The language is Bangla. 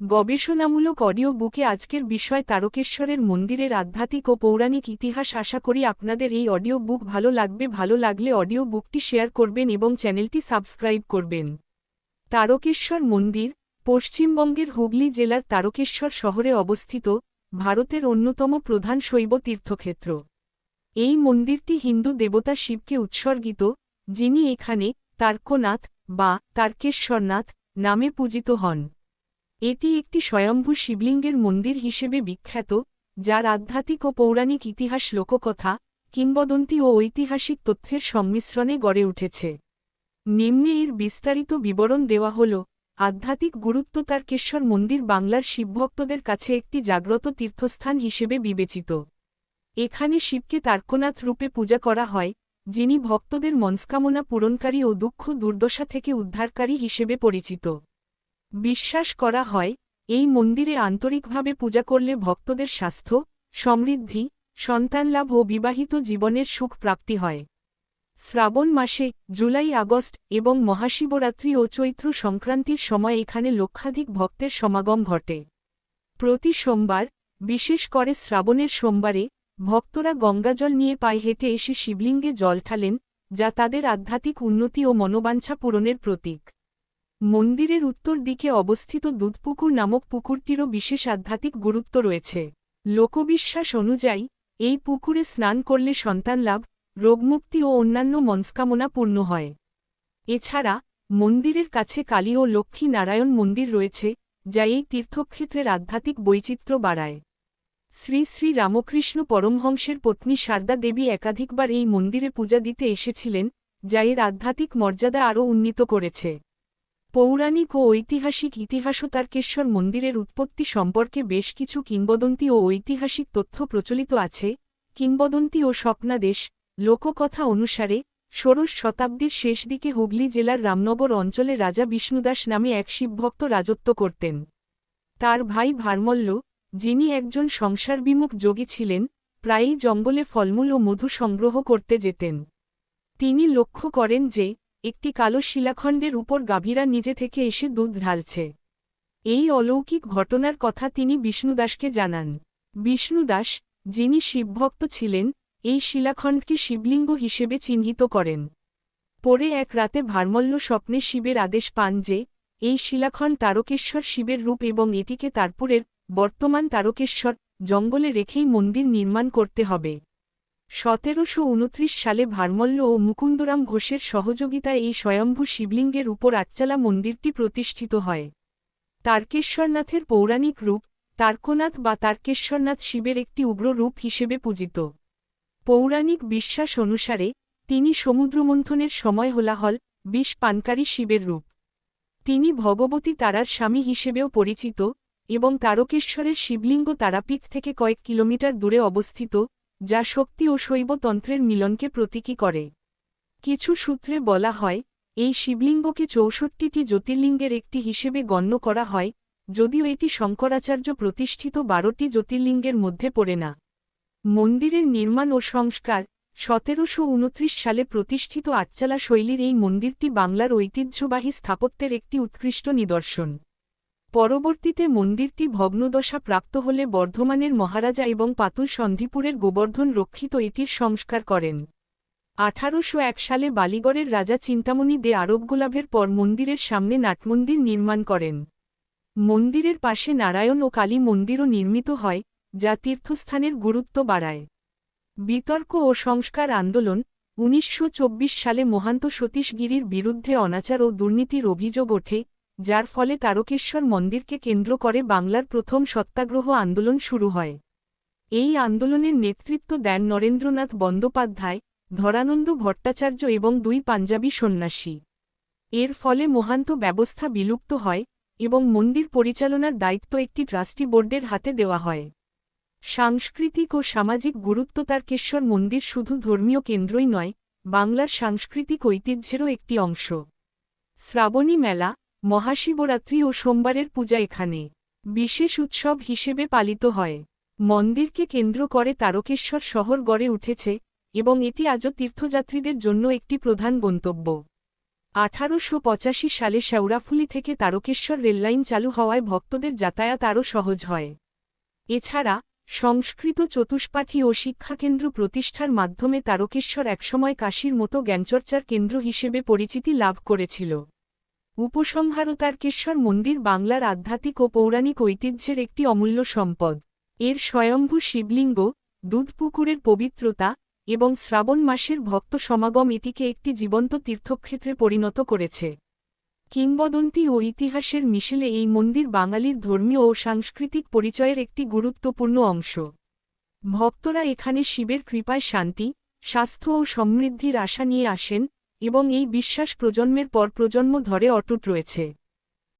গবেষণামূলক অডিও বুকে আজকের বিষয় তারকেশ্বরের মন্দিরের আধ্যাত্মিক ও পৌরাণিক ইতিহাস। আশা করি আপনাদের এই অডিও বুক ভালো লাগবে। ভালো লাগলে অডিও বুকটি শেয়ার করবেন এবং চ্যানেলটি সাবস্ক্রাইব করবেন। তারকেশ্বর মন্দির, পশ্চিমবঙ্গের হুগলি জেলার তারকেশ্বর শহরে অবস্থিত ভারতের অন্যতম প্রধান শৈব তীর্থক্ষেত্র। এই মন্দিরটি হিন্দু দেবতা শিবকে উৎসর্গিত, যিনি এখানে তার্কনাথ বা তার্কেশ্বরনাথ নামে পূজিত হন। এটি একটি স্বয়ম্ভূ শিবলিঙ্গের মন্দির হিসেবে বিখ্যাত, যার আধ্যাত্মিক ও পৌরাণিক ইতিহাস লোককথা, কিংবদন্তি ও ঐতিহাসিক তথ্যের সংমিশ্রণে গড়ে উঠেছে। নিম্নে এর বিস্তারিত বিবরণ দেওয়া হল, আধ্যাত্মিক গুরুত্ব তারকেশ্বর মন্দির বাংলার শিবভক্তদের কাছে একটি জাগ্রত তীর্থস্থান হিসেবে বিবেচিত। এখানে শিবকে তার্কনাথ রূপে পূজা করা হয়, যিনি ভক্তদের মনস্কামনা পূরণকারী ও দুঃখ দুর্দশা থেকে উদ্ধারকারী হিসেবে পরিচিত। বিশ্বাস করা হয়, এই মন্দিরে আন্তরিকভাবে পূজা করলে ভক্তদের স্বাস্থ্য, সমৃদ্ধি সন্তানলাভ ও বিবাহিত জীবনের সুখ প্রাপ্তি হয়। শ্রাবণ মাসে, জুলাই, আগস্ট এবং মহাশিবরাত্রি ও চৈত্র সংক্রান্তির সময় এখানে লক্ষাধিক ভক্তের সমাগম ঘটে। প্রতি সোমবার, বিশেষ করে শ্রাবণের সোমবারে, ভক্তরা গঙ্গাজল নিয়ে পায়ে হেঁটে এসে শিবলিঙ্গে জল ঠালেন যা তাদের আধ্যাত্মিক উন্নতি ও মনোবাঞ্ছা পূরণের প্রতীক। মন্দিরের উত্তর দিকে অবস্থিত দুধপুকুর নামক পুকুরটিরও বিশেষ আধ্যাত্মিক গুরুত্ব রয়েছে। লোকবিশ্বাস অনুযায়ী, এই পুকুরে স্নান করলে সন্তান লাভ, রোগমুক্তি ও অন্যান্য মনস্কামনা পূর্ণ হয়। এছাড়া, মন্দিরের কাছে কালী ও লক্ষ্মী নারায়ণ মন্দির রয়েছে, যা এই তীর্থক্ষেত্রের আধ্যাত্মিক বৈচিত্র্য বাড়ায়। শ্রী শ্রী রামকৃষ্ণ পরমহংসের পত্নী সারদা দেবী একাধিকবার এই মন্দিরে পূজা দিতে এসেছিলেন, যা এর আধ্যাত্মিক মর্যাদা আরও উন্নীত করেছে। পৌরাণিক ও ঐতিহাসিক ইতিহাসও তারকেশ্বর মন্দিরের উৎপত্তি সম্পর্কে বেশ কিছু কিংবদন্তি ও ঐতিহাসিক তথ্য প্রচলিত আছে। কিংবদন্তি ও স্বপ্নাদেশ, লোককথা অনুসারে, ষোড়শ শতাব্দীর শেষ দিকে হুগলি জেলার রামনগর অঞ্চলে রাজা বিষ্ণুদাস নামে এক শিবভক্ত রাজত্ব করতেন। তার ভাই ভারমল্ল, যিনি একজন সংসারবিমুখ যোগী ছিলেন, প্রায়ই জঙ্গলে ফলমূল ও মধু সংগ্রহ করতে যেতেন। তিনি লক্ষ্য করেন যে একটি কালো শিলাখণ্ডের উপর গাভীরা নিজে থেকে এসে দুধ ঢালছে। এই অলৌকিক ঘটনার কথা তিনি বিষ্ণুদাসকে জানান। বিষ্ণুদাস, যিনি শিবভক্ত ছিলেন, এই শিলাখণ্ডকে শিবলিঙ্গ হিসেবে চিহ্নিত করেন। পরে এক রাতে ভারমল্য স্বপ্নে শিবের আদেশ পান যে, এই শিলাখণ্ড তারকেশ্বর শিবের রূপ এবং এটিকে তারপুরের বর্তমান তারকেশ্বর জঙ্গলে রেখেই মন্দির নির্মাণ করতে হবে। সতেরোশো উনত্রিশ সালে ভারমল্ল ও মুকুন্দরাম ঘোষের সহযোগিতায় এই স্বয়ম্ভু শিবলিঙ্গের উপর আচ্চালা মন্দিরটি প্রতিষ্ঠিত হয়। তারকেশ্বরনাথের পৌরাণিক রূপ, তারকনাথ বা তারকেশ্বরনাথ শিবের একটি উগ্র রূপ হিসেবে পূজিত। পৌরাণিক বিশ্বাস অনুসারে, তিনি সমুদ্রমন্থনের সময় হোলাহল, বিষ পানকারী শিবের রূপ। তিনি ভগবতী তারার স্বামী হিসেবেও পরিচিত এবং তারকেশ্বরের শিবলিঙ্গ তারাপীঠ থেকে কয়েক কিলোমিটার দূরে অবস্থিত যা শক্তি ও শৈবতন্ত্রের মিলনকে প্রতীকী করে। কিছু সূত্রে বলা হয়, এই শিবলিঙ্গকে চৌষট্টিটি জ্যোতির্লিঙ্গের একটি হিসেবে গণ্য করা হয়, যদিও এটি শঙ্করাচার্য প্রতিষ্ঠিত বারোটি জ্যোতির্লিঙ্গের মধ্যে পড়ে না। মন্দিরের নির্মাণ ও সংস্কার, সতেরোশো উনত্রিশ সালে প্রতিষ্ঠিত আটচালা শৈলীর এই মন্দিরটি বাংলার ঐতিহ্যবাহী স্থাপত্যের একটি উৎকৃষ্ট নিদর্শন। পরবর্তীতে মন্দিরটি ভগ্নদশা প্রাপ্ত হলে বর্ধমানের মহারাজা এবং পাতুল সন্ধিপুরের গোবর্ধন রক্ষিত এটির সংস্কার করেন। আঠারোশো এক সালে বালিগড়ের রাজা চিন্তামণি দে আরবগুলাভের পর মন্দিরের সামনে নাটমন্দির নির্মাণ করেন। মন্দিরের পাশে নারায়ণ ও কালী মন্দিরও নির্মিত হয়, যা তীর্থস্থানের গুরুত্ব বাড়ায়। বিতর্ক ও সংস্কার আন্দোলন, উনিশশো চব্বিশ সালে মহান্ত সতীশগিরির বিরুদ্ধে অনাচার ও দুর্নীতির অভিযোগ ওঠে যার ফলে তারকেশ্বর মন্দিরকে কেন্দ্র করে বাংলার প্রথম সত্যাগ্রহ আন্দোলন শুরু হয়। এই আন্দোলনের নেতৃত্ব দেন নরেন্দ্রনাথ বন্দ্যোপাধ্যায়, ধরানন্দ ভট্টাচার্য এবং দুই পাঞ্জাবি সন্ন্যাসী। এর ফলে মহান্ত ব্যবস্থা বিলুপ্ত হয় এবং মন্দির পরিচালনার দায়িত্ব একটি ট্রাস্টি বোর্ডের হাতে দেওয়া হয়। সাংস্কৃতিক ও সামাজিক গুরুত্ব তারকেশ্বর মন্দির শুধু ধর্মীয় কেন্দ্রই নয়, বাংলার সাংস্কৃতিক ঐতিহ্যেরও একটি অংশ। শ্রাবণী মেলা মহাশিবরাত্রি ও সোমবারের পূজা এখানে বিশেষ উৎসব হিসেবে পালিত হয়। মন্দিরকে কেন্দ্র করে তারকেশ্বর শহর গড়ে উঠেছে এবং এটি আজও তীর্থযাত্রীদের জন্য একটি প্রধান গন্তব্য। আঠারোশো পঁচাশি সালে শেওড়াফুলি থেকে তারকেশ্বর রেললাইন চালু হওয়ায় ভক্তদের যাতায়াত আরও সহজ হয়। এছাড়া, সংস্কৃত চতুষ্পাঠী ও শিক্ষাকেন্দ্র প্রতিষ্ঠার মাধ্যমে তারকেশ্বর একসময় কাশীর মতো জ্ঞানচর্চার কেন্দ্র হিসেবে পরিচিতি লাভ করেছিল। উপসংহার তারকেশ্বর মন্দির বাংলার আধ্যাত্মিক ও পৌরাণিক ঐতিহ্যের একটি অমূল্য সম্পদ। এর স্বয়ম্ভূ শিবলিঙ্গ দুধপুকুরের পবিত্রতা এবং শ্রাবণ মাসের ভক্ত সমাগম এটিকে একটি জীবন্ত তীর্থক্ষেত্রে পরিণত করেছে। কিংবদন্তি ও ইতিহাসের মিশেলে এই মন্দির বাঙালির ধর্মীয় ও সাংস্কৃতিক পরিচয়ের একটি গুরুত্বপূর্ণ অংশ। ভক্তরা এখানে শিবের কৃপায় শান্তি, স্বাস্থ্য ও সমৃদ্ধির আশা নিয়ে আসেন এবং এই বিশ্বাস প্রজন্মের পর প্রজন্ম ধরে অটুট রয়েছে।